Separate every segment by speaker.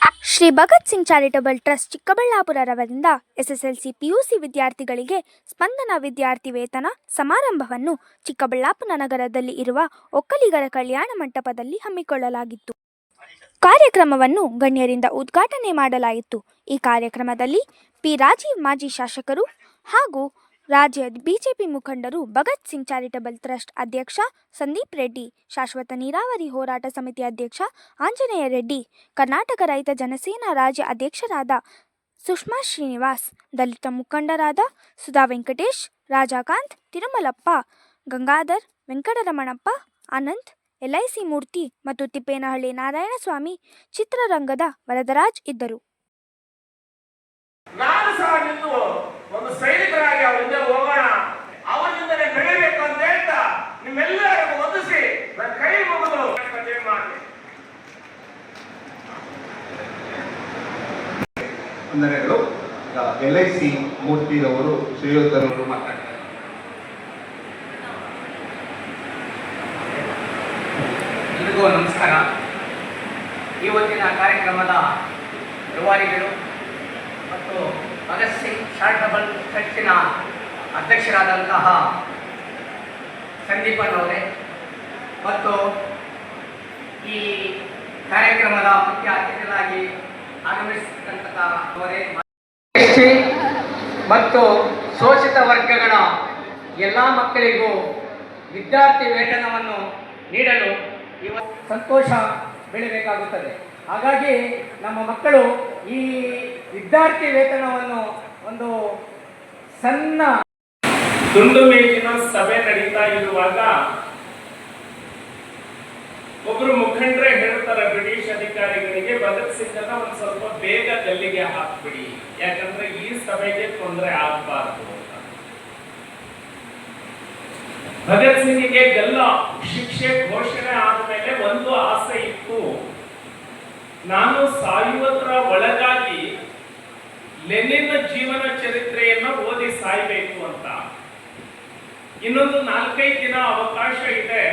Speaker 1: Shri Bhagat Singh charitable trust Chikkaballapur ರವರಿಂದ SSLC PUC ವಿದ್ಯಾರ್ಥಿಗಳಿಗೆ ಸ್ಪಂದನ ವಿದ್ಯಾರ್ಥಿ ವೇತನ ಸಮಾರಂಭವನ್ನು ಚಿಕ್ಕಬಳ್ಳಾಪುರ ನಗರದಲ್ಲಿ ಇರುವ ಒಕ್ಕಲಿಗರ ಕಲ್ಯಾಣ ಮಂಟಪದಲ್ಲಿ ಹಮ್ಮಿಕೊಳ್ಳಲಾಗಿತ್ತು. ಕಾರ್ಯಕ್ರಮವನ್ನು ಗಣ್ಯರಿಂದ ಉದ್ಘಾಟನೆ ಮಾಡಲಾಯಿತು. ಈ ಕಾರ್ಯಕ್ರಮದಲ್ಲಿ ಪಿ ರಾಜೀವ್ ಮಾಜಿ ಶಾಸಕರು ಹಾಗೂ ರಾಜ್ಯ ಬಿಜೆಪಿ ಮುಖಂಡರು ಭಗತ್ ಸಿಂಗ್ ಚಾರಿಟಬಲ್ ಟ್ರಸ್ಟ್ ಅಧ್ಯಕ್ಷ ಸಂದೀಪ್ ರೆಡ್ಡಿ, ಶಾಶ್ವತ ನೀರಾವರಿ ಹೋರಾಟ ಸಮಿತಿ ಅಧ್ಯಕ್ಷ ಆಂಜನೇಯ ರೆಡ್ಡಿ, ಕರ್ನಾಟಕ ರೈತ ಜನಸೇನಾ ರಾಜ್ಯ ಅಧ್ಯಕ್ಷರಾದ ಸುಷ್ಮಾ ಶ್ರೀನಿವಾಸ್, ದಲಿತ ಮುಖಂಡರಾದ ಸುಧಾ ವೆಂಕಟೇಶ್, ರಾಜಾಕಾಂತ್, ತಿರುಮಲಪ್ಪ, ಗಂಗಾಧರ್, ವೆಂಕಟರಮಣಪ್ಪ ಆನಂದ್ ಎಲ್ಐಸಿ ಮೂರ್ತಿ ಮತ್ತು ತಿಪ್ಪೇನಹಳ್ಳಿ ನಾರಾಯಣಸ್ವಾಮಿ ಚಿತ್ರರಂಗದ ವರದರಾಜ್ ಇದ್ದರು.
Speaker 2: ಒಂದು ಸೈನಿಕರಾಗಿ ಅವ್ರ ಹಿಂದೆ ಹೋಗೋಣ. ಅವರಿಂದಲೇ ಬೆಳಿಬೇಕು ಅಂತ ಹೇಳ್ತಾ ನಿಮ್ಮೆಲ್ಲರಿಗೂ ಒದಿಸಿ ನನ್ನ ಕೈ ಮುಗಿದು. ಮಾಡಿ
Speaker 3: ವಂದನೆಗಳು ಎಲ್ ಐ ಸಿ ಮೂರ್ತಿರವರು ಶ್ರೀಯುತರವರು ಮಾತಾಡ್ತಾರೆ.
Speaker 4: ನಮಸ್ಕಾರ. ಇವತ್ತಿನ ಕಾರ್ಯಕ್ರಮದ ರೂವಾರಿಗಳು ಮತ್ತು ಭಗತ್ ಸಿಂಗ್ ಚಾರಿಟಬಲ್ ಟ್ರಸ್ಟಿನ ಅಧ್ಯಕ್ಷರಾದಂತಹ ಸಂದೀಪನ್ ಅವರೇ. ಮತ್ತು ಈ ಕಾರ್ಯಕ್ರಮದ ಮುಖ್ಯ ಅತಿಥಿಗಳಾಗಿ ಅವರೇ. ಮತ್ತು ಶೋಷಿತ ವರ್ಗಗಳ ಎಲ್ಲ ಮಕ್ಕಳಿಗೂ ವಿದ್ಯಾರ್ಥಿ ವೇತನವನ್ನು ನೀಡಲು ಇವತ್ತು ಸಂತೋಷ ಬೆಳಿಬೇಕಾಗುತ್ತದೆ. ಹಾಗಾಗಿ ನಮ್ಮ ಮಕ್ಕಳು ಈ ವಿದ್ಯಾರ್ಥಿ ವೇತನವನ್ನು ಒಂದು ಸಣ್ಣ
Speaker 2: ದುಂಡು ಮೇಲಿನ ಸಭೆ ನಡೀತಾ ಇರುವಾಗ ಒಬ್ರು ಮುಖಂಡರೇ ಹೇಳ್ತಾರೆ, ಬ್ರಿಟಿಷ್ ಅಧಿಕಾರಿಗಳಿಗೆ ಸಿಂಧನ ಒಂದು ಸ್ವಲ್ಪ ಬೇಗ ಗಲ್ಲಿಗೆ ಹಾಕ್ಬಿಡಿ. ಯಾಕಂದ್ರೆ ಈ ಸಭೆಗೆ ತೊಂದರೆ ಆಗಬಾರ್ದು ಭಗತ್ ಸಿಂಗ್ಗೆ ಗಲ್ಲ, ಶಿಕ್ಷೆ ಘೋಷಣೆ ಆದ್ಮೇಲೆ ಒಂದು ಆಸೆ ಇತ್ತು. ನಾನು ಸಾಯುವುದರ ಒಳಗಾಗಿ ಲೆನಿನ್ ಜೀವನ ಚರಿತ್ರೆಯನ್ನು ಓದಿ ಸಾಯ್ಬೇಕು ಅಂತ. ಇನ್ನೊಂದು ನಾಲ್ಕೈದು ದಿನ ಅವಕಾಶ ಇದೆ.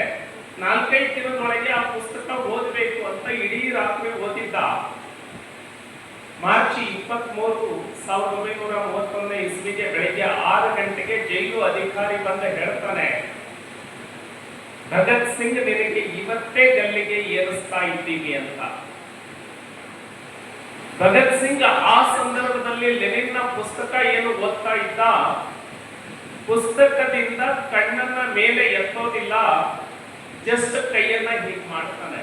Speaker 2: ನಾಲ್ಕೈದು ದಿನದೊಳಗೆ ಆ ಪುಸ್ತಕ ಓದಬೇಕು ಅಂತ ಇಡೀ ರಾತ್ರಿ ಓದಿದ್ದ. ಮಾರ್ಚ್ ಇಪ್ಪತ್ತ್ ಮೂರು ಸಾವಿರದ ಒಂಬೈನೂರ ಮೂವತ್ತೊಂದನೇ ಇಸ್ವಿಗೆ ಬೆಳಿಗ್ಗೆ ಆರು ಗಂಟೆಗೆ ಜೈಲು ಅಧಿಕಾರಿ ಬಂದ ಹೇಳ್ತಾನೆ, ಭಗತ್ ಸಿಂಗ್, ನಿನಗೆ ಇವತ್ತೇ ಗಲ್ಲಿಗೆ ಏರಿಸ್ತಾ ಇದ್ದೀವಿ ಅಂತ. ಭಗತ್ ಸಿಂಗ್ ಆ ಸಂದರ್ಭದಲ್ಲಿ ಲೆನಿನ್ನ ಪುಸ್ತಕ ಏನು ಓದ್ತಾ ಇದ್ದ? ಪುಸ್ತಕದಿಂದ ಕಣ್ಣನ್ನ ಮೇಲೆ ಎತ್ತೋದಿಲ್ಲ ಜಸ್ಟ್ ಕೈಯನ್ನ ಹೀಗ್ ಮಾಡ್ತಾನೆ.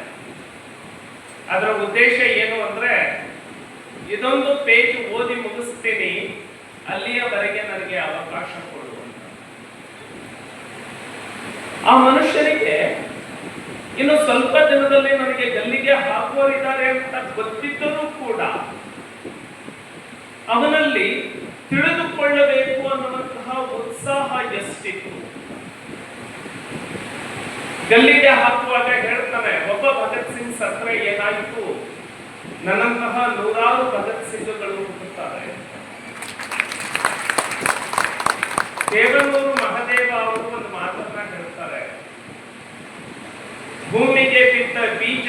Speaker 2: ಅದರ ಉದ್ದೇಶ ಏನು ಅಂದ್ರೆ, ಇದೊಂದು ಪೇಜ್ ಓದಿ ಮುಗಿಸ್ತೀನಿ, ಅಲ್ಲಿಯವರೆಗೆ ನನಗೆ ಅವಕಾಶ ಕೊಡುವಂತ ಆ ಮನುಷ್ಯನಿಗೆ ಇನ್ನು ಸ್ವಲ್ಪ ದಿನದಲ್ಲಿ ನನಗೆ ಗಲ್ಲಿಗೆ ಹಾಕುವರಿದ್ದಾರೆ ಅಂತ ಗೊತ್ತಿದ್ದರೂ ಕೂಡ ಅವನಲ್ಲಿ ತಿಳಿದುಕೊಳ್ಳಬೇಕು ಅನ್ನುವಂತಹ ಉತ್ಸಾಹ ಎಷ್ಟಿತ್ತು. ಗಲ್ಲಿಗೆ ಹಾಕುವಾಗ ಹೇಳ್ತಾನೆ ಒಬ್ಬ ಭಗತ್ ಸಿಂಗ್ ಸತ್ರ ಏನಾಯಿತು? ನನ್ನಂತಹ ನೂರಾರು ಭಗತ್ ಸಿಂಗ್ಗಳು ಹುಟ್ಟುತ್ತಾರೆ. ದೇವನೂರು ಮಹದೇವ ಅವರು ಒಂದು ಮಾತನ್ನ ಹೇಳ್ತಾರೆ ಭೂಮಿಗೆ ಬಿದ್ದ ಬೀಜ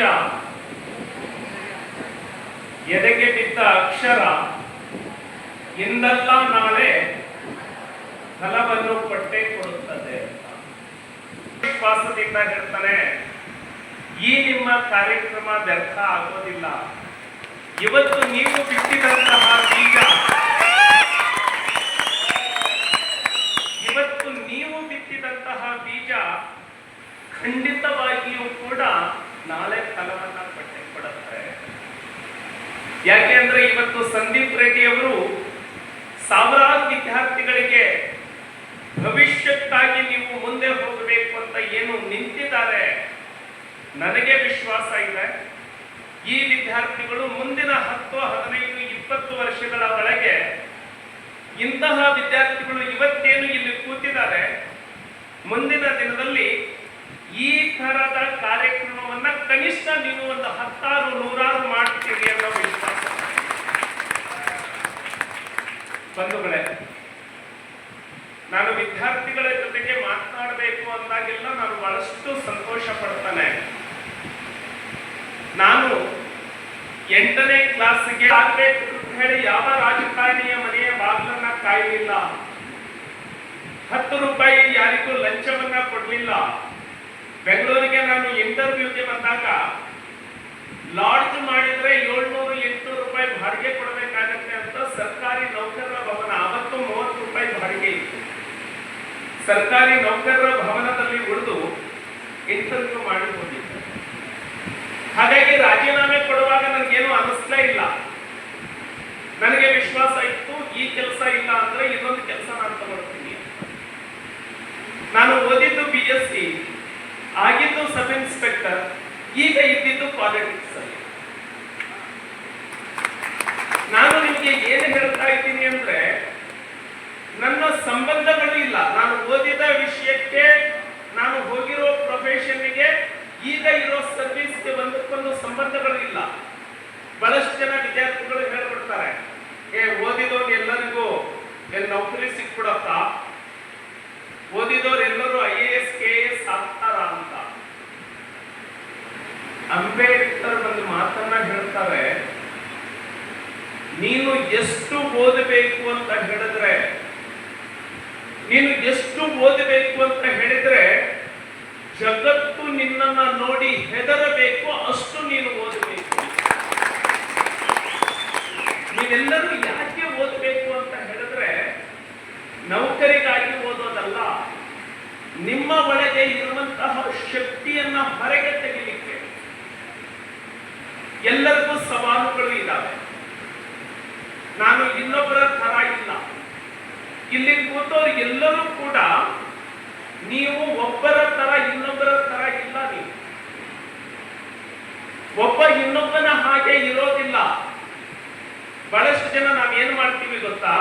Speaker 2: ಎದೆಗೆ ಬಿದ್ದ ಅಕ್ಷರ, ಇಂದಲ್ಲ ನಾಳೆ ಫಲವನ್ನು ಪಟ್ಟೆ ಕೊಡುತ್ತದೆ. ವಿಶ್ವಾಸದಿಂದ ಹೇಳ್ತಾನೆ ಈ ನಿಮ್ಮ ಕಾರ್ಯಕ್ರಮ ವ್ಯರ್ಥ ಆಗೋದಿಲ್ಲ ಇವತ್ತು ನೀವು ಬಿಟ್ಟಿದಂತಹ ಬೀಜ, ಇವತ್ತು ನೀವು ಬಿತ್ತಿದಂತಹ ಬೀಜ ಖಂಡಿತವಾಗಿಯೂ ಕೂಡ ನಾಳೆ ಫಲವನ್ನ ಪಟ್ಟೆ ಕೊಡುತ್ತೆ. ಯಾಕೆ ಇವತ್ತು ಸಂದೀಪ್ ರೆಡ್ಡಿಯವರು ಸಾವಿರಾರು ವಿದ್ಯಾರ್ಥಿಗಳಿಗೆ ಭವಿಷ್ಯಕ್ಕಾಗಿ ನೀವು ಮುಂದೆ ಹೋಗಬೇಕು ಅಂತ ಏನು ನಿಂತಿದ್ದಾರೆ ನನಗೆ ವಿಶ್ವಾಸ ಇದೆ. ಈ ವಿದ್ಯಾರ್ಥಿಗಳು ಮುಂದಿನ ಹತ್ತು ಹದಿನೈದು, ಇಪ್ಪತ್ತು ವರ್ಷಗಳ ಒಳಗೆ ಇಂತಹ ವಿದ್ಯಾರ್ಥಿಗಳು ಇವತ್ತೇನು ಇಲ್ಲಿ ಕೂತಿದ್ದಾರೆ, ಮುಂದಿನ ದಿನದಲ್ಲಿ ಈ ತರದ ಕಾರ್ಯಕ್ರಮವನ್ನ ಕನಿಷ್ಠ ನೀವು ಒಂದು ಹತ್ತಾರು ನೂರಾರು ಮಾಡ್ತೀರಿ ಅನ್ನೋ ವಿಶ್ವಾಸ. ಬಂಧುಗಳೇ, ನಾನು ವಿದ್ಯಾರ್ಥಿಗಳ ಜೊತೆಗೆ ಮಾತನಾಡಬೇಕು ಅಂದಾಗೆಲ್ಲ ನಾನು ಬಹಳಷ್ಟು ಸಂತೋಷ ಪಡ್ತಾನೆ. ನಾನು ಎಂಟನೇ ಕ್ಲಾಸ್ಗೆ ಆಗ್ಬೇಕು ಅಂತ ಹೇಳಿ ಯಾವ ರಾಜಕಾರಣಿಯ ಮನೆಯ ಬಾಗಿಲನ್ನ ಕಾಯಲಿಲ್ಲ. ಹತ್ತು ರೂಪಾಯಿ ಯಾರಿಗೂ ಲಂಚವನ್ನ ಕೊಡ್ಲಿಲ್ಲ. ಬೆಂಗಳೂರಿಗೆ ನಾನು ಇಂಟರ್ವ್ಯೂಗೆ ಬಂದಾಗ ಲಾಡ್ಜ್ ಮಾಡಿದ್ರೆ ಏಳ್ನೂರು ಎಂಟುನೂರು ರೂಪಾಯಿ ಬಾಡಿಗೆ ಕೊಡಬೇಕಾಗತ್ತೆ ಅಂತ ಸರ್ಕಾರಿ ನೌಕರರ ಭವನ, ಅವತ್ತು ಮೂವತ್ತು ರೂಪಾಯಿ ಬಾಡಿಗೆ ಇತ್ತು. ಸರ್ಕಾರಿ ನೌಕರರ ಭವನದಲ್ಲಿ ಉಳಿದು ಇಂಟರ್ವ್ಯೂ ಮಾಡಿ ಹೋಗಿದ್ದೆ ಹಾಗಾಗಿ ರಾಜೀನಾಮೆ ಕೊಡುವಾಗ ನನಗೇನು ಅನಿಸ್ತಾ ಇಲ್ಲ. ನನಗೆ ವಿಶ್ವಾಸ ಇತ್ತು, ಈ ಕೆಲಸ ಇಲ್ಲ ಅಂದ್ರೆ ಇನ್ನೊಂದು ಕೆಲಸ ನಾನು ತಗೊಳ್ತೀನಿ ನಾನು ಓದಿದ್ದು ಬಿ ಎಸ್ ಸಿ ಆಗಿದ್ದು ಸಬ್ ಇನ್ಸ್ಪೆಕ್ಟರ್, ಈಗ ಇದ್ದಿದ್ದು ಪಾಲಿಟಿಕ್ಸ್ ನಾನು ನಿಮಗೆ ಏನು ಹೇಳ್ತಾ ಇದ್ದೀನಿ ಅಂದ್ರೆ, ನನ್ನ ಸಂಬಂಧಗಳು ಇಲ್ಲ. ನಾನು ಓದಿದ ವಿಷಯಕ್ಕೆ, ನಾನು ಹೋಗಿರೋ ಪ್ರೊಫೆಷನ್ಗೆ ಈಗ ಇರೋ ಸರ್ವಿಸ್ಗೆ ಒಂದಕ್ಕೊಂದು ಸಂಬಂಧಗಳು ಇಲ್ಲ. ಬಹಳಷ್ಟು ಜನ ವಿದ್ಯಾರ್ಥಿಗಳು ಹೇಳ್ಬಿಡ್ತಾರೆ, ಏ, ಓದಿದವ್ರು ಎಲ್ಲರಿಗೂ ಎಲ್ಲಿ ನೌಕರಿ ಸಿಕ್ಬಿಡಪ್ಪ ಓದಿದವ್ರು ಎಲ್ಲರೂ I A S, K S ಆಗ್ತಾರ? ಅಂಬೇಡ್ಕರ್ ಒಂದು ಮಾತನ್ನ ಹೇಳ್ತಾರೆ, ನೀನು ಎಷ್ಟು ಓದಬೇಕು ಅಂತ ಹೇಳಿದ್ರೆ, ನೀನು ಎಷ್ಟು ಓದಬೇಕು ಅಂತ ಹೇಳಿದ್ರೆ, ಜಗತ್ತು ನಿನ್ನನ್ನ ನೋಡಿ ಹೆದರಬೇಕು ಅಷ್ಟು ನೀನು ಓದಬೇಕು. ನೀವೆಲ್ಲರೂ ಯಾಕೆ ಓದಬೇಕು ಅಂತ ಹೇಳಿದ್ರೆ, ನೌಕರಿಗಾಗಿ ಓದೋದಲ್ಲ, ನಿಮ್ಮ ಒಳಗೆ ಇರುವಂತಹ ಶಕ್ತಿಯನ್ನ ಹೊರಗೆ ತೆಗಿಲಿಕ್ಕೆ ಎಲ್ಲರಿಗೂ ಸವಾಲುಗಳು ಇದ್ದಾವೆ ನಾನು ಇನ್ನೊಬ್ಬರ ತರ ಇಲ್ಲ. ಇಲ್ಲಿ ಕೂತವ್ರು ಎಲ್ಲರೂ ಕೂಡ ನೀವು ಒಬ್ಬರ ತರ ಇನ್ನೊಬ್ಬರ ತರ ಇಲ್ಲ ನೀವು. ಒಬ್ಬ ಇನ್ನೊಬ್ಬನ ಹಾಗೆ ಇರೋದಿಲ್ಲ. ಬಹಳಷ್ಟು ಜನ ನಾವೇನ್ ಮಾಡ್ತೀವಿ ಗೊತ್ತಾ?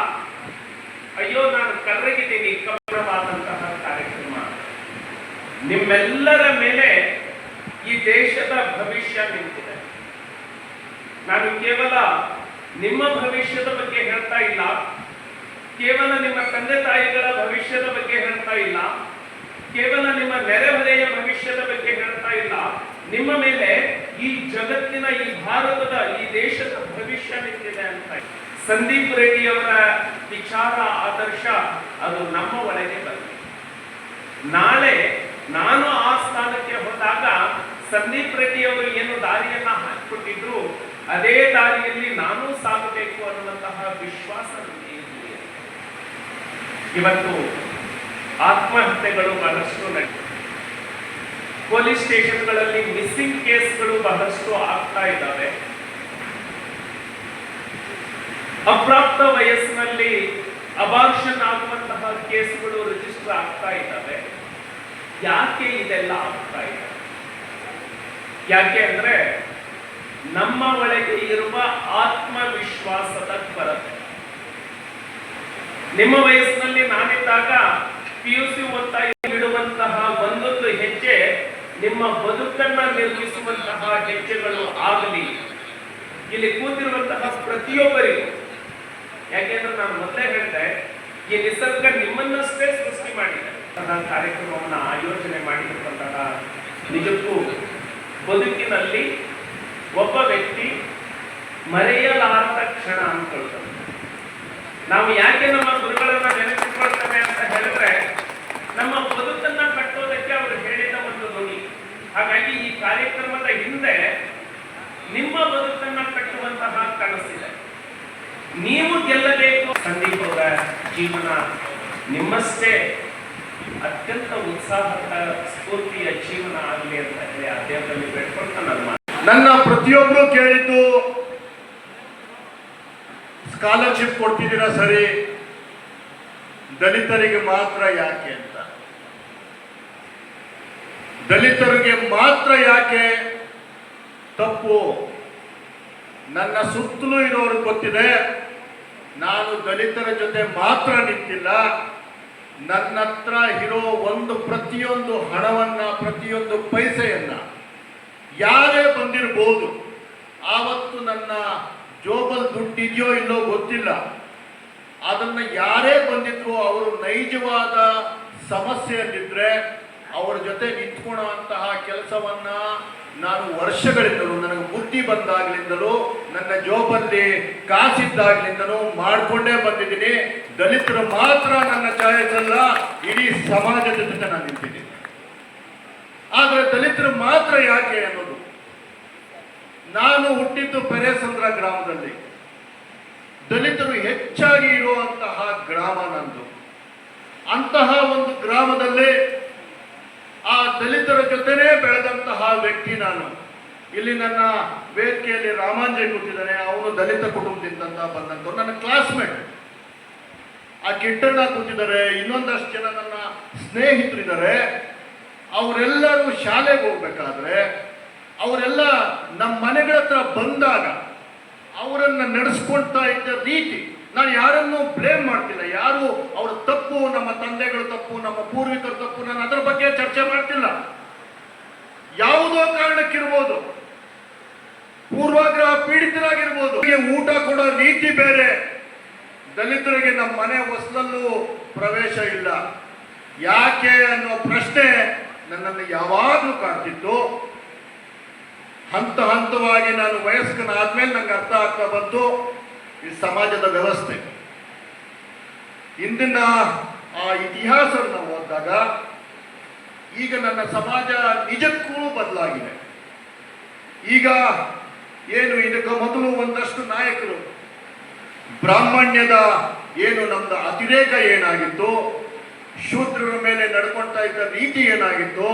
Speaker 2: ಅಯ್ಯೋ, ನಾನು ಕರ್ರಗಿದ್ದೀನಿ ಕಬ್ಬರವಾದಂತಹ ಕಾರ್ಯಕ್ರಮ. ನಿಮ್ಮೆಲ್ಲರ ಮೇಲೆ ಈ ದೇಶದ ಭವಿಷ್ಯ ನಿಂತಿದೆ. ನಾನು ಕೇವಲ ನಿಮ್ಮ ಭವಿಷ್ಯದ ಬಗ್ಗೆ ಹೇಳ್ತಾ ಇಲ್ಲ. ಕೇವಲ ನಿಮ್ಮ ತಂದೆ ತಾಯಿಗಳ ಭವಿಷ್ಯದ ಬಗ್ಗೆ ಹೇಳ್ತಾ ಇಲ್ಲ. ಕೇವಲ ನಿಮ್ಮ ನೆರೆಹೊರೆಯ ಭವಿಷ್ಯದ ಬಗ್ಗೆ ಹೇಳ್ತಾ ಇಲ್ಲ. ನಿಮ್ಮ ಮೇಲೆ ಈ ಜಗತ್ತಿನ, ಈ ಭಾರತದ, ಈ ದೇಶದ ಭವಿಷ್ಯ ನಿಂತಿದೆ ಅಂತ ಸಂದೀಪ್ ರೆಡ್ಡಿ ಅವರ ವಿಚಾರ, ಆದರ್ಶ, ಅದು ನಮ್ಮ ಒಳಗೆ ಬಂದಿದೆ. ನಾಳೆ ನಾನು ಆ ಸ್ಥಾನಕ್ಕೆ ಹೋದಾಗ ಸಂದೀಪ್ ರೆಡ್ಡಿ ಅವರು ಏನು ದಾರಿಯನ್ನ ಹಾಕಿಕೊಟ್ಟಿದ್ರು ಅದೇ ದಾರಿಯಲ್ಲಿ ನಾನು ಸಾಗಬೇಕು ಅನ್ನುವಂತಹ ವಿಶ್ವಾಸ ಇವತ್ತು ಆತ್ಮಹತ್ಯೆಗಳು ಬಹಳಷ್ಟು ನಡೆ ಪೊಲೀಸ್ ಸ್ಟೇಷನ್ಗಳಲ್ಲಿ ಮಿಸ್ಸಿಂಗ್ ಕೇಸ್ಗಳು ಬಹಳಷ್ಟು ಆಗ್ತಾ ಇದ್ದಾವೆ. ಅಪ್ರಾಪ್ತ ವಯಸ್ಸಿನಲ್ಲಿ ಅಬಾರ್ಷನ್ ಆಗುವಂತಹ ಕೇಸ್ಗಳು ರಿಜಿಸ್ಟರ್ ಆಗ್ತಾ ಇದ್ದಾವೆ. ಯಾಕೆ ಇದೆಲ್ಲ ಆಗ್ತಾ ಇದೆ? ಯಾಕೆ ಅಂದ್ರೆ ನಮ್ಮ ಒಳಗೆ ಇರುವ ಆತ್ಮವಿಶ್ವಾಸದ ಕೊರತೆ. ನಿಮ್ಮ ವಯಸ್ಸಿನಲ್ಲಿ ನಾನಿದ್ದಾಗ ಪಿ ಯು ಸಿ ಓದ್ತಾ ಒಂದೊಂದು ಹೆಜ್ಜೆ ನಿಮ್ಮ ಬದುಕನ್ನ ನಿರ್ಮಿಸುವಂತಹ ಹೆಜ್ಜೆಗಳು ಆಗಲಿ. ಇಲ್ಲಿ ಕೂತಿರುವಂತಹ ಪ್ರತಿಯೊಬ್ಬರಿಗೂ. ಯಾಕೆಂದ್ರೆ ನಾನು ಮೊದಲೇ ಹೇಳಿದೆ, ಈ ನಿಸರ್ಗ ನಿಮ್ಮನ್ನಷ್ಟೇ ಸೃಷ್ಟಿ ಮಾಡಿದೆ. ಕಾರ್ಯಕ್ರಮವನ್ನು ಆಯೋಜನೆ ಮಾಡಿರುವಂತಹ ನಿಜಕ್ಕೂ ಬದುಕಿನಲ್ಲಿ ಒಬ್ಬ ವ್ಯಕ್ತಿ ಮರೆಯಲಾರದ ಕ್ಷಣ ಅಂತ ನಾವು ಯಾಕೆ ನಮ್ಮ ಗುರುಗಳನ್ನ ನೆನಪಿಟ್ಕೊಳ್ತೇವೆ ಅಂತ ಹೇಳಿದ್ರೆ, ನಮ್ಮ ಬದುಕನ್ನ ಕಟ್ಟೋದಕ್ಕೆ ಅವರು ಹೇಳಿದ ಒಂದು ಧ್ವನಿ. ಹಾಗಾಗಿ ಈ ಕಾರ್ಯಕ್ರಮದ ಹಿಂದೆ ನಿಮ್ಮ ಬದುಕನ್ನ ಕಟ್ಟುವಂತಹ ಕನಸಿದೆ. ನೀವು ಗೆಲ್ಲಬೇಕು ಸಂದೀಪ್ ಅವರ ಜೀವನ. ನಿಮ್ಮಷ್ಟೇ ಅತ್ಯಂತ ಉತ್ಸಾಹದ ಸ್ಫೂರ್ತಿಯ ಜೀವನ ಆಗಲಿ ಅಂತ ಹೇಳಿ ಆ ದೇವರಲ್ಲಿ ನನ್ನ
Speaker 5: ನನ್ನ ಪ್ರತಿಯೊಬ್ಬರು ಕೇಳಿದ್ದು ಸ್ಕಾಲರ್ಶಿಪ್ ಕೊಡ್ತಿದ್ದೀರಾ ಸರಿ, ದಲಿತರಿಗೆ ಮಾತ್ರ ಯಾಕೆ ಅಂತ. ದಲಿತರಿಗೆ ಮಾತ್ರ ಯಾಕೆ ತಪ್ಪು? ನನ್ನ ಸುತ್ತಲೂ ಇರೋರು ಗೊತ್ತಿದೆ, ನಾನು ದಲಿತರ ಜೊತೆ ಮಾತ್ರ ನಿಂತಿಲ್ಲ. ನನ್ನ ಹತ್ರ ಇರೋ ಒಂದು ಪ್ರತಿಯೊಂದು ಹಣವನ್ನ, ಪ್ರತಿಯೊಂದು ಪೈಸೆಯನ್ನ ಯಾರೇ ಬಂದಿರಬಹುದು ಆವತ್ತು ನನ್ನ ಜೋಬಲ್ ದುಡ್ಡಿದೆಯೋ ಇಲ್ಲೋ ಗೊತ್ತಿಲ್ಲ. ಅದನ್ನ ಯಾರೇ ಬಂದಿದ್ರು ಅವರು ನೈಜವಾದ ಸಮಸ್ಯೆಯಲ್ಲಿದ್ರೆ ಅವರ ಜೊತೆ ನಿಂತ್ಕೊಳ್ಳುವಂತಹ ಕೆಲಸವನ್ನ ನಾನು ವರ್ಷಗಳಿಂದಲೂ, ನನಗೆ ಬುದ್ಧಿ ಬಂದಾಗ್ಲಿಂದಲೂ, ನನ್ನ ಜೋಬಲ್ಲಿ ಕಾಸಿದ್ದಾಗ್ಲಿಂದಲೂ ಮಾಡಿಕೊಂಡೇ ಬಂದಿದ್ದೀನಿ. ದಲಿತರು ಮಾತ್ರ ನನ್ನ ಚಾಯ್ಸ್ ಇಡೀ ಸಮಾಜದ ಜೊತೆ ನಾನು ನಿಂತಿದ್ದೀನಿ. ಆದ್ರೆ ದಲಿತರು ಮಾತ್ರ ಯಾಕೆ ಅನ್ನೋದು. ನಾನು ಹುಟ್ಟಿದ್ದು ಪೆರೇಸಂದ್ರ ಗ್ರಾಮದಲ್ಲಿ. ದಲಿತರು ಹೆಚ್ಚಾಗಿ ಇರುವಂತಹ ಗ್ರಾಮ ನಂದು. ಅಂತಹ ಒಂದು ಗ್ರಾಮದಲ್ಲಿ ಆ ದಲಿತರ ಜೊತೆನೇ ಬೆಳೆದಂತಹ ವ್ಯಕ್ತಿ ನಾನು. ಇಲ್ಲಿ ನನ್ನ ವೇದಿಕೆಯಲ್ಲಿ ರಾಮಾಂಜಯ್ ಕೂತಿದ್ದಾನೆ ಅವನು ದಲಿತ ಕುಟುಂಬದಿಂದ ಬಂದಂತ ನನ್ನ ಕ್ಲಾಸ್ಮೇಟ್ ಆ ಕಿಟ್ಟಣ್ಣ ಕೂತಿದ್ದಾರೆ, ಇನ್ನೊಂದಷ್ಟು ಜನ ನನ್ನ ಸ್ನೇಹಿತರಿದ್ದಾರೆ. ಅವರೆಲ್ಲರೂ ಶಾಲೆಗೆ ಹೋಗ್ಬೇಕಾದ್ರೆ ಅವರೆಲ್ಲ ನಮ್ಮ ಮನೆಗಳ ಹತ್ರ ಬಂದಾಗ ಅವರನ್ನು ನಡೆಸ್ಕೊಳ್ತಾ ಇದ್ದ ರೀತಿ ನಾನು ಯಾರನ್ನೂ ಬ್ಲೇಮ್ ಮಾಡ್ತಿಲ್ಲ. ಯಾರು ಅವ್ರ ತಪ್ಪು, ನಮ್ಮ ತಂದೆಗಳ ತಪ್ಪು, ನಮ್ಮ ಪೂರ್ವಿಕರ ತಪ್ಪು ನಾನು ಅದರ ಬಗ್ಗೆ ಚರ್ಚೆ ಮಾಡ್ತಿಲ್ಲ. ಯಾವುದೋ ಕಾರಣಕ್ಕಿರ್ಬೋದು. ಪೂರ್ವಾಗ್ರಹ ಪೀಡಿತರಾಗಿರ್ಬೋದು. ಊಟ ಕೊಡೋ ರೀತಿ ಬೇರೆ. ದಲಿತರಿಗೆ ನಮ್ಮ ಮನೆ ಹೊಸಲಲ್ಲೂ ಪ್ರವೇಶ ಇಲ್ಲ. ಯಾಕೆ ಅನ್ನೋ ಪ್ರಶ್ನೆ ನನ್ನನ್ನು ಯಾವಾಗಲೂ ಕಾಡ್ತಿತ್ತು ಹಂತ ಹಂತವಾಗಿ ನಾನು ವಯಸ್ಕನಾದ್ಮೇಲೆ ನಂಗೆ ಅರ್ಥ ಆಗ್ತಾ ಬಂತು, ಈ ಸಮಾಜದ ವ್ಯವಸ್ಥೆ. ಇಂದಿನ ಆ ಇತಿಹಾಸವನ್ನು ಓದಿದಾಗ ಈಗ ನನ್ನ ಸಮಾಜ ನಿಜಕ್ಕೂ ಬದಲಾಗಿದೆ. ಈಗ ಏನು ಇದಕ್ಕೆ ಮೊದಲು ಒಂದಷ್ಟು ನಾಯಕರು, ಬ್ರಾಹ್ಮಣ್ಯದ ಏನು ನಮ್ದು ಅತಿರೇಕ ಏನಾಗಿತ್ತು ಶೂದ್ರರ ಮೇಲೆ ನಡ್ಕೊಳ್ತಾ ಇದ್ದ ರೀತಿ ಏನಾಗಿತ್ತು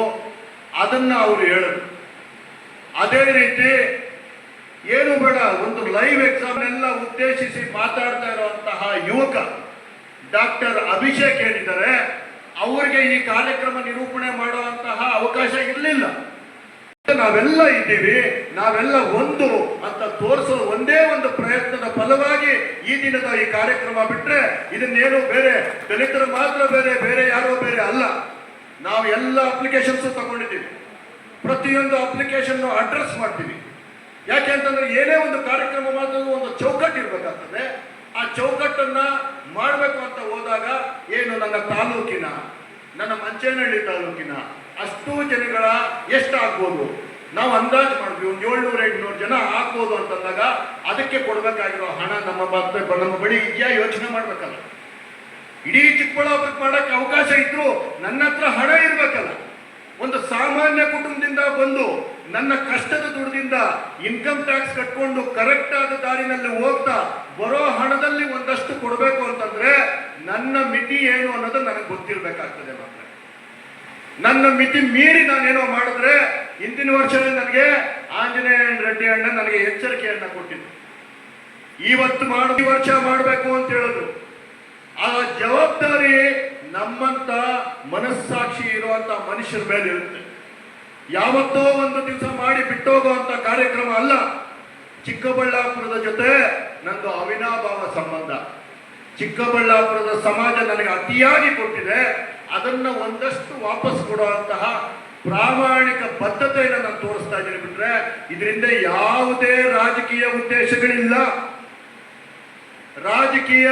Speaker 5: ಅದನ್ನ ಅವರು ಹೇಳಿದ್ರು. ಅದೇ ರೀತಿ ಏನು ಬೇಡ, ಒಂದು ಲೈವ್ ಎಕ್ಸಾಮ್ ಎಲ್ಲ ಉದ್ದೇಶಿಸಿ ಮಾತಾಡ್ತಾ ಇರುವಂತಹ ಯುವಕ ಡಾಕ್ಟರ್ ಅಭಿಷೇಕ್ ಏನಿದ್ದಾರೆ ಅವರಿಗೆ ಈ ಕಾರ್ಯಕ್ರಮ ನಿರೂಪಣೆ ಮಾಡುವಂತಹ ಅವಕಾಶ ಇರಲಿಲ್ಲ. ನಾವೆಲ್ಲ ಇದ್ದೀವಿ, ನಾವೆಲ್ಲ ಒಂದು ಅಂತ ತೋರಿಸೋ ಒಂದೇ ಒಂದು ಪ್ರಯತ್ನದ ಫಲವಾಗಿ ಈ ದಿನದ ಈ ಕಾರ್ಯಕ್ರಮ ಬಿಟ್ಟರೆ ಇದನ್ನೇನು ಬೇರೆ, ದಲಿತರು ಮಾತ್ರ ಬೇರೆ ಬೇರೆ ಯಾರೋ ಬೇರೆ ಅಲ್ಲ. ನಾವು ಎಲ್ಲ ಅಪ್ಲಿಕೇಶನ್ಸ್ ತಗೊಂಡಿದ್ದೀವಿ. ಪ್ರತಿಯೊಂದು ಅಪ್ಲಿಕೇಶನ್ ಅಡ್ರೆಸ್ ಮಾಡ್ತೀವಿ. ಯಾಕೆ ಅಂತಂದ್ರೆ ಏನೇ ಒಂದು ಕಾರ್ಯಕ್ರಮ ಮಾತ್ರ ಒಂದು ಚೌಕಟ್ಟು ಇರಬೇಕಾಗ್ತದೆ. ಆ ಚೌಕಟ್ಟನ್ನ ಮಾಡಬೇಕು ಅಂತ ಹೋದಾಗ ಏನು ನನ್ನ ತಾಲೂಕಿನ, ನನ್ನ ಮಂಚೇನಹಳ್ಳಿ ತಾಲೂಕಿನ ಅಷ್ಟು ಜನಗಳ ಎಷ್ಟಾಗ್ಬೋದು? ನಾವು ಅಂದಾಜು ಮಾಡಿದ್ವಿ, ಒಂದು ಏಳ್ನೂರ ಎಂಟುನೂರು ಜನ ಹಾಕ್ಬೋದು ಅಂತಂದಾಗ ಅದಕ್ಕೆ ಕೊಡಬೇಕಾಗಿರೋ ಹಣ ನಮ್ಮ ನಮ್ಮ ಬಳಿ ಇದೆಯಾ ಯೋಚನೆ ಮಾಡ್ಬೇಕಲ್ಲ. ಇಡೀ ಚಿಕ್ಕಬಳ್ಳಾಪುರಕ್ಕೆ ಮಾಡಕ್ಕೆ ಅವಕಾಶ ಇದ್ರು ನನ್ನ ಹತ್ರ ಹಣ ಇರ್ಬೇಕಲ್ಲ. ಒಂದು ಸಾಮಾನ್ಯ ಕುಟುಂಬದಿಂದ ಬಂದು ನನ್ನ ಕಷ್ಟದ ದುಡ್ಡಿಂದ ಇನ್ಕಮ್ ಟ್ಯಾಕ್ಸ್ ಕಟ್ಕೊಂಡು ಕರೆಕ್ಟ್ ಆದ ದಾರಿನಲ್ಲಿ ಹೋಗ್ತಾ ಬರೋ ಹಣದಲ್ಲಿ ಒಂದಷ್ಟು ಕೊಡಬೇಕು ಅಂತಂದ್ರೆ ನನ್ನ ಮಿತಿ ಏನು ಅನ್ನೋದು ನನಗೆ ಗೊತ್ತಿರ್ಬೇಕಾಗ್ತದೆ. ನನ್ನ ಮಿತಿ ಮೀರಿ ನಾನೇನೋ ಮಾಡಿದ್ರೆ ಹಿಂದಿನ ವರ್ಷದಲ್ಲಿ ನನಗೆ ಆಂಜನೇಯ ರೆಡ್ಡಿ ಅಣ್ಣ ನನಗೆ ಎಚ್ಚರಿಕೆಯನ್ನ ಕೊಟ್ಟಿದ್ದು ಇವತ್ತು ಮಾಡ, ಈ ವರ್ಷ ಮಾಡಬೇಕು ಅಂತ ಹೇಳಿದ್ರು. ಆ ಜವಾಬ್ದಾರಿ ನಮ್ಮಂತ ಮನಸ್ಸಾಕ್ಷಿ ಇರುವಂತ ಮನುಷ್ಯರ ಮೇಲೆ ಇರುತ್ತೆ. ಯಾವತ್ತೋ ಒಂದು ದಿವಸ ಮಾಡಿ ಬಿಟ್ಟೋಗುವಂತ ಕಾರ್ಯಕ್ರಮ ಅಲ್ಲ, ಚಿಕ್ಕಬಳ್ಳಾಪುರದ ಜೊತೆ ನಂದು ಅವಿನಾಭಾವ ಸಂಬಂಧ. ಚಿಕ್ಕಬಳ್ಳಾಪುರದ ಸಮಾಜ ನನಗೆ ಅತಿಯಾಗಿ ಕೊಟ್ಟಿದೆ. ಅದನ್ನ ಒಂದಷ್ಟು ವಾಪಸ್ ಕೊಡುವಂತಹ ಪ್ರಾಮಾಣಿಕ ಬದ್ಧತೆಯನ್ನು ನಾನು ತೋರಿಸ್ತಾ ಇದ್ದೀನಿ ಬಿಟ್ರೆ ಇದರಿಂದ ಯಾವುದೇ ರಾಜಕೀಯ ಉದ್ದೇಶಗಳಿಲ್ಲ. ರಾಜಕೀಯ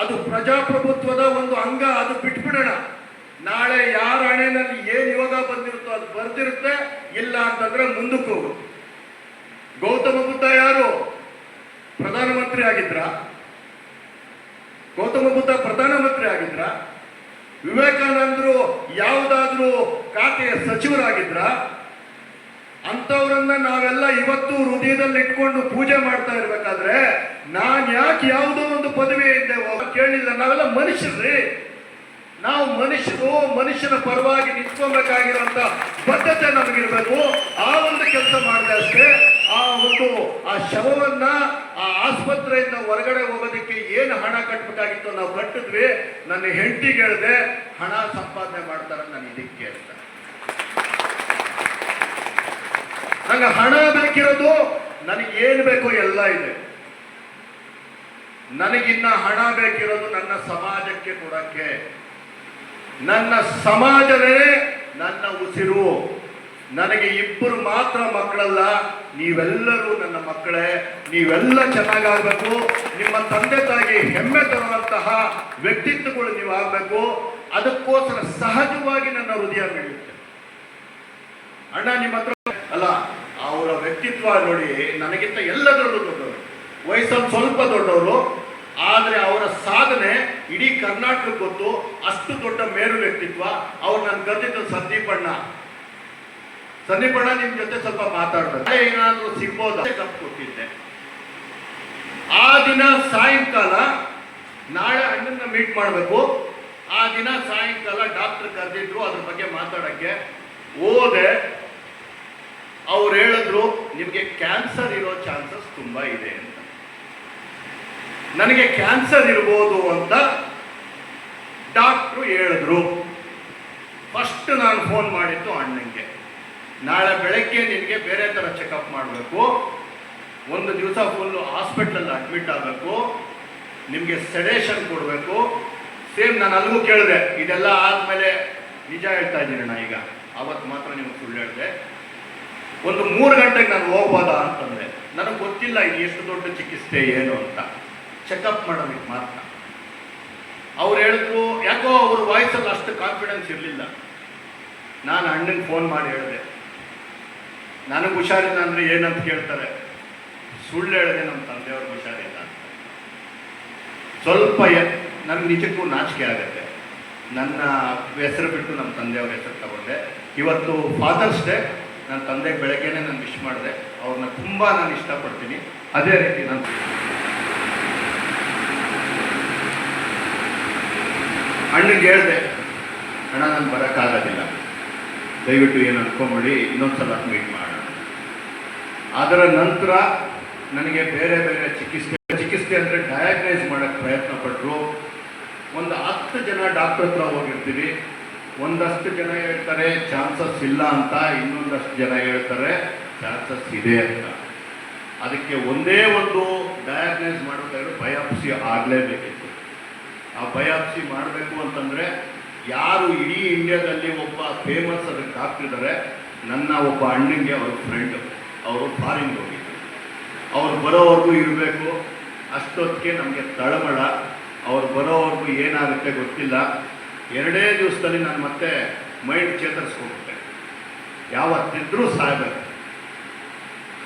Speaker 5: ಅದು ಪ್ರಜಾಪ್ರಭುತ್ವದ ಒಂದು ಅಂಗ, ಅದು ಬಿಟ್ಬಿಡೋಣ. ನಾಳೆ ಯಾರ ಹಣೆನಲ್ಲಿ ಏನು ಯೋಗ ಬಂದಿರುತ್ತೋ ಅದು ಬರ್ತಿರುತ್ತೆ ಇಲ್ಲ ಅಂತಂದ್ರೆ ಮುಂದಕ್ಕೆ ಹೋಗು. ಗೌತಮ ಬುದ್ಧ ಯಾರು? ಪ್ರಧಾನಮಂತ್ರಿ ಆಗಿದ್ರ? ಗೌತಮ ಬುದ್ಧ ಪ್ರಧಾನಮಂತ್ರಿ ಆಗಿದ್ರ? ವಿವೇಕಾನಂದರು ಯಾವುದಾದ್ರೂ ಖಾತೆಯ ಸಚಿವರಾಗಿದ್ರ, ಅಂಥವ್ರನ್ನ ನಾವೆಲ್ಲ ಇವತ್ತು ಹೃದಯದಲ್ಲಿ ಇಟ್ಕೊಂಡು ಪೂಜೆ ಮಾಡ್ತಾ ಇರ್ಬೇಕಾದ್ರೆ, ನಾನ್ ಯಾಕೆ ಯಾವುದೋ ಒಂದು ಪದವಿ ಇದ್ದೆ ಕೇಳಿಲ್ಲ, ನಾವೆಲ್ಲ ಮನುಷ್ಯರ್ರಿ ನಾವು ಮನುಷ್ಯರು, ಮನುಷ್ಯನ ಪರವಾಗಿ ನಿಂತ್ಕೊಬೇಕಾಗಿರುವಂತ ಬದ್ಧತೆ ನಮಗಿರ್ಬೇಕು. ಆ ಒಂದು ಕೆಲಸ ಮಾಡಿದೆ ಅಷ್ಟೇ. ಆ ಒಂದು ಆ ಶವವನ್ನ ಆ ಆಸ್ಪತ್ರೆಯಿಂದ ಹೊರಗಡೆ ಹೋಗೋದಕ್ಕೆ ಏನು ಹಣ ಕಟ್ಟಬೇಕಾಗಿತ್ತು ನಾವು ಕಟ್ಟಿದ್ವಿ ನನ್ನ ಹೇಳಿದೆ, ಹಣ ಸಂಪಾದನೆ ಮಾಡ್ತಾರೆ ನಾನು ಇದಕ್ಕೆ ಅಂತ ನಂಗೆ ಹಣ ಬೇಕಿರೋದು ನನಗೆ ಏನು ಬೇಕೋ ಎಲ್ಲ ಇದೆ. ನನಗಿನ್ನ ಹಣ ಬೇಕಿರೋದು ನನ್ನ ಸಮಾಜಕ್ಕೆ ಕೊಡಕ್ಕೆ. ನನ್ನ ಸಮಾಜವೇ ನನ್ನ ಉಸಿರು. ನನಗೆ ಇಬ್ಬರು ಮಾತ್ರ ಮಕ್ಕಳಲ್ಲ. ನೀವೆಲ್ಲರೂ ನನ್ನ ಮಕ್ಕಳೇ. ನೀವೆಲ್ಲ ಚೆನ್ನಾಗಾಗಬೇಕು. ನಿಮ್ಮ ತಂದೆ ತಾಯಿಗೆ ಹೆಮ್ಮೆ ತರುವಂತಹ ವ್ಯಕ್ತಿತ್ವಗಳು ನೀವು ಆಗಬೇಕು ಅದಕ್ಕೋಸ್ಕರ ಸಹಜವಾಗಿ ನನ್ನ ಹೃದಯ ಬೆಳೆಯುತ್ತೆ ಅಣ್ಣ, ನಿಮ್ಮ ಹತ್ರ ಅಲ್ಲ, ಅವರ ವ್ಯಕ್ತಿತ್ವ ನೋಡಿ ನನಗಿಂತ ಎಲ್ಲದರಲ್ಲೂ ದೊಡ್ಡವರು. ವಯಸ್ಸಲ್ಲಿ ಸ್ವಲ್ಪ ದೊಡ್ಡವರು. ಆದರೆ ಅವರ ಸಾಧನೆ ಇಡೀ ಕರ್ನಾಟಕ ಗೊತ್ತು. ಅಷ್ಟು ದೊಡ್ಡ ಮೇರು ವ್ಯಕ್ತಿತ್ವ. ಅವ್ರು ನನ್ನ ಕರೆದಿದ್ದು ಸಂದೀಪ್ ಸಂದೀಪ್ ನಿಮ್ ಜೊತೆ ಸ್ವಲ್ಪ ಮಾತಾಡ್ತಾರೆ ಏನಾದ್ರೂ ಕಪ್ ಕೊಟ್ಟಿದ್ದೆ. ಆ ದಿನ ಸಾಯಂಕಾಲ ನಾಳೆ ಅಣ್ಣನ ಮೀಟ್ ಮಾಡಬೇಕು. ಆ ದಿನ ಸಾಯಂಕಾಲ ಡಾಕ್ಟರ್ ಕರೆದಿದ್ರು ಅದ್ರ ಬಗ್ಗೆ ಮಾತಾಡಕ್ಕೆ. ಹೋದೆ. ಅವ್ರು ಹೇಳಿದ್ರು, ನಿಮಗೆ ಕ್ಯಾನ್ಸರ್ ಇರೋ ಚಾನ್ಸಸ್ ತುಂಬಾ ಇದೆ ಅಂತ. ನನಗೆ ಕ್ಯಾನ್ಸರ್ ಇರ್ಬೋದು ಅಂತ ಡಾಕ್ಟ್ರು ಹೇಳಿದ್ರು. ಫಸ್ಟ್ ನಾನು ಫೋನ್ ಮಾಡಿದ್ದು ಅಣ್ಣಂಗೆ. ನಾಳೆ ಬೆಳಗ್ಗೆ ನಿನಗೆ ಬೇರೆ ಥರ ಚೆಕಪ್ ಮಾಡಬೇಕು. ಒಂದು ದಿವಸ ಫುಲ್ಲು ಹಾಸ್ಪಿಟ್ಲಲ್ಲಿ ಅಡ್ಮಿಟ್ ಆಗಬೇಕು. ನಿಮಗೆ ಸೆಡೇಷನ್ ಕೊಡಬೇಕು. ಸೇಮ್ ನಾನು ಅಲ್ಲಿಗೂ ಕೇಳಿದೆ, ಇದೆಲ್ಲ ಆದಮೇಲೆ ನಿಜ ಹೇಳ್ತಾ ಇದ್ದೀನಿ ನಾನು ಈಗ. ಅವತ್ತು ಮಾತ್ರ ನಿಮಗೆ ಸುಳ್ಳು ಹೇಳಿದೆ. ಒಂದು ಮೂರು ಗಂಟೆಗೆ ನಾನು ಹೋಗ್ಬೋದಾ ಅಂತಂದರೆ, ನನಗೆ ಗೊತ್ತಿಲ್ಲ ಇದು ಎಷ್ಟು ದೊಡ್ಡ ಚಿಕಿತ್ಸೆ ಏನು ಅಂತ. ಚೆಕಪ್ ಮಾಡೋದಕ್ಕೆ ಮಾತ್ರ. ಅವ್ರು ಹೇಳಿದ್ರು, ಯಾಕೋ ಅವ್ರ ವಾಯ್ಸಲ್ಲಿ ಅಷ್ಟು ಕಾನ್ಫಿಡೆನ್ಸ್ ಇರಲಿಲ್ಲ. ನಾನು ಅಣ್ಣನಿಗೆ ಫೋನ್ ಮಾಡಿ ಹೇಳಿದೆ. ನನಗೆ ಹುಷಾರಿಲ್ಲ ಅಂದರೆ ಏನಂತ ಕೇಳ್ತಾರೆ ಸುಳ್ಳು ಹೇಳಿದೆ ನಮ್ಮ ತಂದೆಯವ್ರಿಗೆ ಹುಷಾರಿಲ್ಲ ಸ್ವಲ್ಪ ನನಗೆ ನಿಜಕ್ಕೂ ನಾಚಿಕೆ ಆಗುತ್ತೆ. ನನ್ನ ಹೆಸರು ಬಿಟ್ಟು ನಮ್ಮ ತಂದೆಯವ್ರ ಹೆಸರು ತಗೊಂಡೆ. ಇವತ್ತು ಫಾದರ್ಸ್ ಡೇ ನನ್ನ ತಂದೆಗೆ ಬೆಳಗ್ಗೆನೆ ನಾನು ವಿಶ್ ಮಾಡಿದೆ. ಅವ್ರನ್ನ ತುಂಬ ನಾನು ಇಷ್ಟಪಡ್ತೀನಿ. ಅದೇ ರೀತಿ ನಾನು ಅಣ್ಣಗೆ ಹೇಳಿದೆ, ಅಣ್ಣ, ನಾನು ಬರೋಕ್ಕಾಗೋದಿಲ್ಲ ದಯವಿಟ್ಟು ಏನು ಅನ್ಕೊಂಬಿಡಿ, ಇನ್ನೊಂದ್ಸಲ ಮೀಟ್ ಮಾಡೋಣ ಅದರ ನಂತರ ನನಗೆ ಬೇರೆ ಬೇರೆ ಚಿಕಿತ್ಸೆ ಚಿಕಿತ್ಸೆ ಅಂದರೆ ಡಯಾಗ್ನೈಸ್ ಮಾಡೋಕ್ಕೆ ಪ್ರಯತ್ನ ಪಟ್ಟರು ಒಂದು ಹತ್ತು ಜನ ಡಾಕ್ಟರ್ ಹತ್ರ ಹೋಗಿರ್ತೀವಿ. ಒಂದಷ್ಟು ಜನ ಹೇಳ್ತಾರೆ, ಚಾನ್ಸಸ್ ಇಲ್ಲ ಅಂತ. ಇನ್ನೊಂದಷ್ಟು ಜನ ಹೇಳ್ತಾರೆ, ಚಾನ್ಸಸ್ ಇದೆ ಅಂತ. ಅದಕ್ಕೆ ಒಂದೇ ಒಂದು ಡಯಾಗ್ನೈಸ್ ಮಾಡೋದಾದ್ರೆ ಬಯಾಪ್ಸಿ ಆಗಲೇಬೇಕಿತ್ತು. ಆ ಬಯಾಪ್ಸಿ ಮಾಡಬೇಕು ಅಂತಂದರೆ ಯಾರು ಇಡೀ ಇಂಡಿಯಾದಲ್ಲಿ ಒಬ್ಬ ಫೇಮಸ್ ಅದಕ್ಕೆ ಹಾಕ್ತಿದ್ದಾರೆ ನನ್ನ ಒಬ್ಬ ಅಣ್ಣಂಗೆ ಅವ್ರ ಫ್ರೆಂಡ್ ಅವರು ಫಾರಿನ್ಗೆ ಹೋಗಿದ್ರು. ಅವ್ರು ಬರೋವರೆಗೂ ಇರಬೇಕು. ಅಷ್ಟೊತ್ತಿಗೆ ನಮಗೆ ತಳಮಳ. ಅವ್ರು ಬರೋವರೆಗೂ ಏನಾಗುತ್ತೆ ಗೊತ್ತಿಲ್ಲ. ಎರಡೇ ದಿವಸದಲ್ಲಿ ನಾನು ಮತ್ತೆ ಮೈಂಡ್ ಚೇತರಿಸ್ಕೊಂಡ್ಬಿಟ್ಟೆ ಯಾವತ್ತಿದ್ರೂ ಸಾಯಬೇಕು.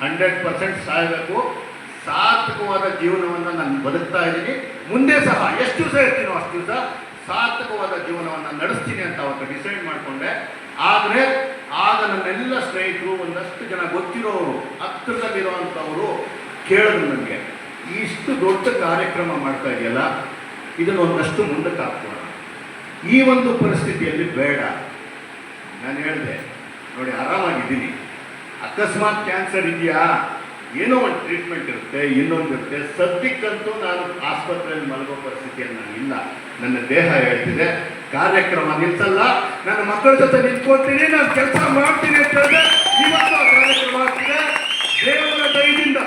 Speaker 5: ಹಂಡ್ರೆಡ್ ಪರ್ಸೆಂಟ್ ಸಾಯಬೇಕು. ಸಾರ್ಥಕವಾದ ಜೀವನವನ್ನು ನಾನು ಬದುಕ್ತಾ ಇದ್ದೀನಿ. ಮುಂದೆ ಸಹ ಎಷ್ಟು ದಿವಸ ಇರ್ತೀನೋ ಅಷ್ಟು ದಿವಸ ಸಾರ್ಥಕವಾದ ಜೀವನವನ್ನು ನಡೆಸ್ತೀನಿ ಅಂತ ಅವತ್ತು ಡಿಸೈಡ್ ಮಾಡಿಕೊಂಡೆ. ಆದರೆ ಆಗ ನನ್ನೆಲ್ಲ ಸ್ನೇಹಿತರು ಒಂದಷ್ಟು ಜನ ಗೊತ್ತಿರೋರು ಹತ್ತಿರದಲ್ಲಿರುವಂಥವರು ಕೇಳಿದ್ರು ನನಗೆ, ಇಷ್ಟು ದೊಡ್ಡ ಕಾರ್ಯಕ್ರಮ ಮಾಡ್ತಾ ಇದೆಯಲ್ಲ, ಇದನ್ನು ಒಂದಷ್ಟು ಮುಂದಕ್ಕೆ ಹಾಕೋಣ ಈ ಒಂದು ಪರಿಸ್ಥಿತಿಯಲ್ಲಿ ಬೇಡ. ನಾನು ಹೇಳಿದೆ, ನೋಡಿ ಆರಾಮಾಗಿದ್ದೀನಿ. ಅಕಸ್ಮಾತ್ ಕ್ಯಾನ್ಸರ್ ಇದೆಯಾ? ಏನೋ ಒಂದು ಟ್ರೀಟ್ಮೆಂಟ್ ಇರುತ್ತೆ, ಇನ್ನೊಂದು ಇರುತ್ತೆ. ಸದ್ಯಕ್ಕಂತೂ ನಾನು ಆಸ್ಪತ್ರೆಯಲ್ಲಿ ಮಲಗೋ ಪರಿಸ್ಥಿತಿಯನ್ನು ನಾನು ಇಲ್ಲ. ನನ್ನ ದೇಹ ಹೇಳ್ತಿದೆ, ಕಾರ್ಯಕ್ರಮ ನಿಲ್ಸಲ್ಲ. ನನ್ನ ಮಕ್ಕಳ ಜೊತೆ ನಿಂತ್ಕೊಳ್ತೀನಿ, ನಾನು ಕೆಲಸ ಮಾಡ್ತೀನಿ ಅಂತ ಹೇಳಿದ್ರೆ ಇವತ್ತು ಆ ಕಾರ್ಯಕ್ರಮ ಆಗ್ತಿದೆ. ದೇವರ ದಯದಿಂದ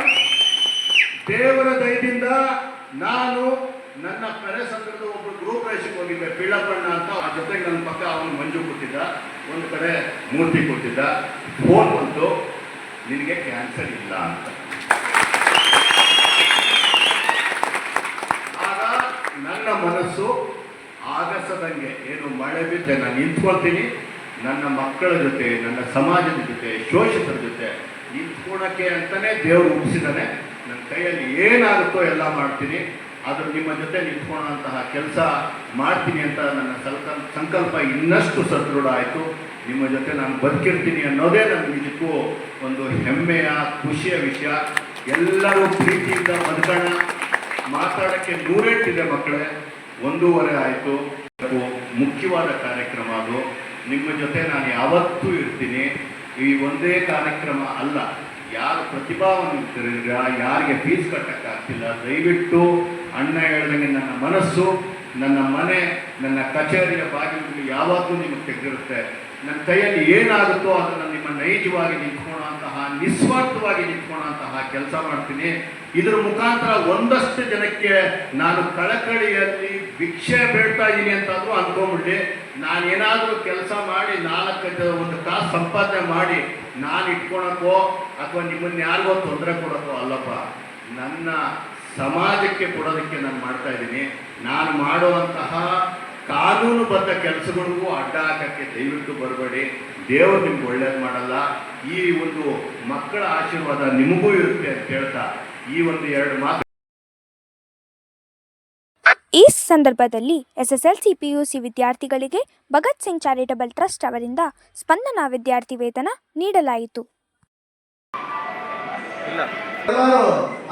Speaker 5: ದೇವರ ದಯದಿಂದ ನಾನು ನನ್ನ ಕರೆ ಸಂದರ್ಭದಲ್ಲಿ ಒಬ್ಬರು ಗ್ರೂಪ್ ರೈಸಿಗೆ ಹೋಗಿದ್ದೆ, ಪಿಳ್ಳಪ್ಪಣ್ಣ ಅಂತ. ಆ ಜೊತೆಗೆ ನನ್ನ ಪಕ್ಕ ಅವನು ಮಂಜು ಕೊಟ್ಟಿದ್ದ, ಒಂದು ಕಡೆ ಮೂರ್ತಿ ಕೊಟ್ಟಿದ್ದ. ಫೋನ್ ಬಂತು. ನಿನಗೆ ಕ್ಯಾನ್ಸರ್ ಇಲ್ಲ ಅಂತ. ಆಗ ನನ್ನ ಮನಸ್ಸು ಆಗಸದಂಗೆ ಏನು ಮಳೆ ಬಿದ್ದೆ ನಾನು ನಿಂತ್ಕೊಳ್ತೀನಿ. ನನ್ನ ಮಕ್ಕಳ ಜೊತೆ, ನನ್ನ ಸಮಾಜದ ಜೊತೆ, ಶೋಷಿತರ ಜೊತೆ ನಿಂತ್ಕೊಳಕ್ಕೆ ಅಂತಲೇ ದೇವರು ಉಪಿಸಿದಾನೆ ನನ್ನ ಕೈಯಲ್ಲಿ ಏನಾಗುತ್ತೋ ಎಲ್ಲ ಮಾಡ್ತೀನಿ. ಆದರೂ ನಿಮ್ಮ ಜೊತೆ ನಿಂತ್ಕೊಳ್ಳೋಂತಹ ಕೆಲಸ ಮಾಡ್ತೀನಿ ಅಂತ ನನ್ನ ಸಂಕಲ್ಪ ಇನ್ನಷ್ಟು ಸದೃಢ ಆಯಿತು. ನಿಮ್ಮ ಜೊತೆ ನಾನು ಬದುಕಿರ್ತೀನಿ ಅನ್ನೋದೇ ನನ್ನ ನಿಜಕ್ಕೂ ಒಂದು ಹೆಮ್ಮೆಯ, ಖುಷಿಯ ವಿಷಯ. ಎಲ್ಲರೂ ಪ್ರೀತಿಯಿಂದ ಬದುಕೋಣ. ಮಾತಾಡೋಕ್ಕೆ ನೂರೆಂಟಿದೆ ಮಕ್ಕಳೇ, ಒಂದೂವರೆ ಆಯಿತು. ಮುಖ್ಯವಾದ ಕಾರ್ಯಕ್ರಮ ಅದು. ನಿಮ್ಮ ಜೊತೆ ನಾನು ಯಾವತ್ತೂ ಇರ್ತೀನಿ. ಈ ಒಂದೇ ಕಾರ್ಯಕ್ರಮ ಅಲ್ಲ, ಯಾರು ಪ್ರತಿಭಾವಂತರಿದ್ರ ಯಾರಿಗೆ ಫೀಸ್ ಕಟ್ಟಕ್ಕಾಗ್ತಿಲ್ಲ ದಯವಿಟ್ಟು ಅಣ್ಣ ಹೇಳ್ದಂಗೆ ನನ್ನ ಮನಸ್ಸು, ನನ್ನ ಮನೆ, ನನ್ನ ಕಚೇರಿಯ ಬಾಗಿಲು ಯಾವಾಗಲೂ ನಿಮಗೆ ತೆಗೆದಿರುತ್ತೆ. ನನ್ನ ಕೈಯಲ್ಲಿ ಏನಾಗುತ್ತೋ ಅದನ್ನು ನಿಮ್ಮ ನೈಜವಾಗಿ ನಿಂತ್ಕೊಳ್ಳೋಂತಹ ನಿಸ್ವಾರ್ಥವಾಗಿ ನಿಂತ್ಕೊಳ್ಳೋಂತಹ ಕೆಲಸ ಮಾಡ್ತೀನಿ. ಇದರ ಮುಖಾಂತರ ಒಂದಷ್ಟು ಜನಕ್ಕೆ ನಾನು ಕಳಕಳಿಯಲ್ಲಿ ಭಿಕ್ಷೆ ಬೇಡ್ತಾ ಇದ್ದೀನಿ ಅಂತಾದ್ರೂ ಅನ್ಕೊಂಬಿಡ್ಲಿ ನಾನೇನಾದರೂ ಕೆಲಸ ಮಾಡಿ ನಾಲ್ಕು ಒಂದು ಕಾಸು ಸಂಪಾದನೆ ಮಾಡಿ ನಾನು ಇಟ್ಕೊಳಕ್ಕೋ ಅಥವಾ ನಿಮ್ಮನ್ನ ಯಾರಿಗೋ ತೊಂದರೆ ಕೊಡೋಕ್ಕೋ ಅಲ್ಲಪ್ಪ, ನನ್ನ ಸಮಾಜಕ್ಕೆ ಕೊಡೋದಕ್ಕೆ ನಾನು ಮಾಡ್ತಾ ಇದ್ದೀನಿ ನಾನು ಮಾಡುವಂತಹ ಕಾನೂನುಬದ್ಧ ಕೆಲಸಗಳಿಗೂ ಅಡ್ಡ ಹಾಕಕ್ಕೆ ದಯವಿಟ್ಟು ಬರಬೇಡಿ. ದೇವರು ನಿಮ್ಗೆ ಒಳ್ಳೇದು ಮಾಡಲ್ಲ. ಈ ಒಂದು ಮಕ್ಕಳ ಆಶೀರ್ವಾದ ನಿಮಗೂ ಇರುತ್ತೆ ಅಂತ ಹೇಳ್ತಾ ಈ ಒಂದು ಎರಡು ಮಾತು
Speaker 1: ಈ ಸಂದರ್ಭದಲ್ಲಿ ಎಸ್ಎಸ್ಎಲ್ಸಿ ಪಿಯುಸಿ ವಿದ್ಯಾರ್ಥಿಗಳಿಗೆ ಭಗತ್ ಸಿಂಗ್ ಚಾರಿಟಬಲ್ ಟ್ರಸ್ಟ್ ಅವರಿಂದ ಸ್ಪಂದನಾ ವಿದ್ಯಾರ್ಥಿ ವೇತನ ನೀಡಲಾಯಿತು.
Speaker 3: ಎಲ್ಲರೂ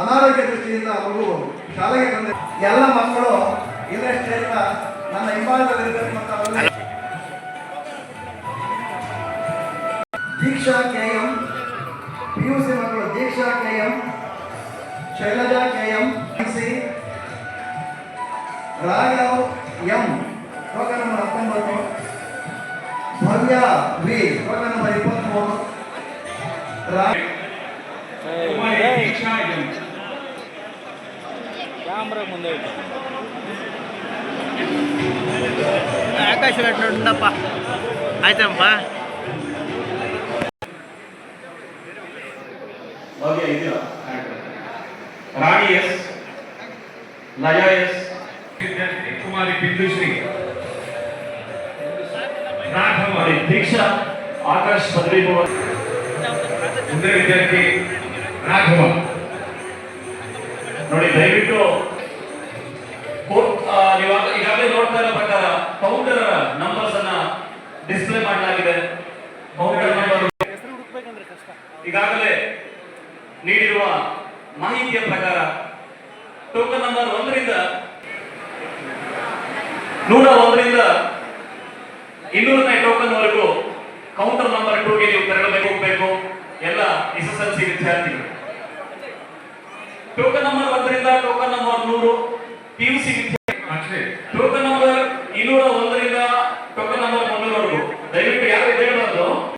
Speaker 3: ಅನಾರೋಗ್ಯ ದೃಷ್ಟಿಯಿಂದ ಅವರು ಶಾಲೆಗೆ ಬಂದ ಎಲ್ಲ ಮಕ್ಕಳು ಇಲ್ಲ ನನ್ನ ಹಿಂಭಾಗದಲ್ಲಿರಬೇಕು ಅಂತ ಅವರು Diksha K M P U C ಮಕ್ಕಳು Diksha K M Shailaja K M C Raghav M token number ಹತ್ತೊಂಬತ್ತು ಭವ್ಯ ವಿ ಟೋಕನ್ ನಂಬರ್ ಇಪ್ಪತ್ತ್ಮೂರು ರಾ
Speaker 2: ಕುಮಾರಿ ದೀಕ್ಷಾ ಎಂ.
Speaker 6: ಕ್ಯಾಮ್ರಾ ಮುಂದೆ ಇಟ್ಟು ಆಕಾಶ ನೋಡಪ್ಪ ಆಯ್ತಮ್ಮ
Speaker 2: ರಾಣಿ ಎಸ್ ಲಯ ಎಸ್. ವಿದ್ಯಾರ್ಥಿ ಕುಮಾರಿ ಬಿಂದುಶ್ರೀ ರಾಘವ.
Speaker 7: ದೀಕ್ಷಾ ಆಕಾಶ್ ಪದವಿ
Speaker 2: ಮುಂದೆ ವಿದ್ಯಾರ್ಥಿ ರಾಘವ.
Speaker 7: ನೋಡಿ ದಯವಿಟ್ಟು ಇರೋ ಪ್ರಕಾರ ಕೌಂಟರ್ ನಂಬರ್ಸ್ ಅನ್ನ ಡಿಸ್ಪ್ಲೇ ಮಾಡಲಾಗಿದೆ. ಕೌಂಟರ್ ನಂಬರ್ ಈಗಾಗಲೇ ನೀಡಿರುವ ಮಾಹಿತಿಯ ಪ್ರಕಾರ ಟೋಕನ್ ನಂಬರ್ ಒಂದರಿಂದ ನೂರ ಒಂದರಿಂದ ಇನ್ನೂರನೇ ಟೋಕನ್ ವರೆಗೂ ಕೌಂಟರ್ ನಂಬರ್ ಟೂಗೆ ನೀವು ತೆರಳಬೇಕು, ಹೋಗ್ಬೇಕು. ಎಲ್ಲ ಎಸ್ ಎಸ್ ಎಲ್ ಸಿ ವಿದ್ಯಾರ್ಥಿಗಳು. ಟೋಕನ್ ನಂಬರ್ ಒಂದರಿಂದ ಟೋಕನ್ ನಂಬರ್ ನೂರು ಪಿ ಯು ಸಿ
Speaker 2: പക്ഷೇ
Speaker 7: ಟೋಕನ್ ನಂಬರ್ ಇನ್ನೂರ ಒಂದರಿಂದ